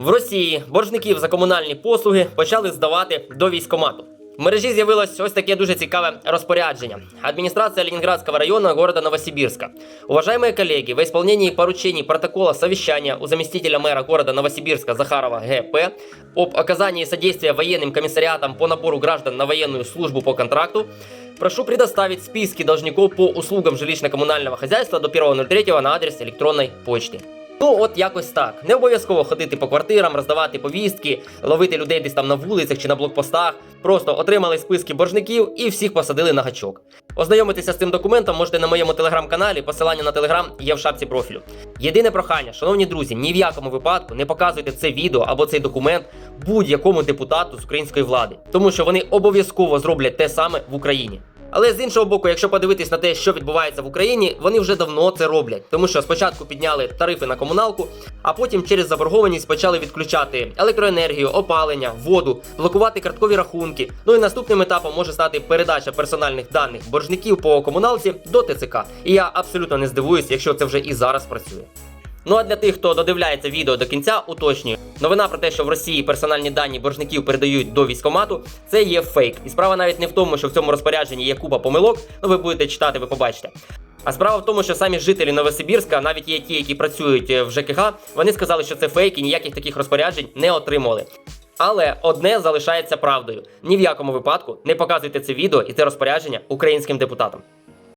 В Росії боржників за комунальні послуги почали здавати до військомату. В мережі з'явилось ось таке дуже цікаве розпорядження. Администрация Ленинградского района города Новосибирска. Уважаемые коллеги, во исполнении поручений протокола совещания у заместителя мэра города Новосибирска Захарова ГП об оказании содействия военным комиссариатам по набору граждан на военную службу по контракту прошу предоставить списки должников по услугам жилищно-коммунального хозяйства до 1.03 на адрес електронної почти. Ну, от якось так. Не обов'язково ходити по квартирам, роздавати повістки, ловити людей десь там на вулицях чи на блокпостах. Просто отримали списки боржників і всіх посадили на гачок. Ознайомитися з цим документом можете на моєму телеграм-каналі. Посилання на телеграм є в шапці профілю. Єдине прохання, шановні друзі, ні в якому випадку не показуйте це відео або цей документ будь-якому депутату з української влади, тому що вони обов'язково зроблять те саме в Україні. Але з іншого боку, якщо подивитись на те, що відбувається в Україні, вони вже давно це роблять, тому що спочатку підняли тарифи на комуналку, а потім через заборгованість почали відключати електроенергію, опалення, воду, блокувати карткові рахунки. Ну і наступним етапом може стати передача персональних даних боржників по комуналці до ТЦК. І я абсолютно не здивуюсь, якщо це вже і зараз працює. Ну а для тих, хто додивляється відео до кінця, уточнюю. Новина про те, що в Росії персональні дані боржників передають до військомату, це є фейк. І справа навіть не в тому, що в цьому розпорядженні є купа помилок. Ну ви будете читати, ви побачите. А справа в тому, що самі жителі Новосибірська, навіть є ті, які працюють е, в ЖКХ, вони сказали, що це фейк і ніяких таких розпоряджень не отримували. Але одне залишається правдою: ні в якому випадку не показуйте це відео і це розпорядження українським депутатам.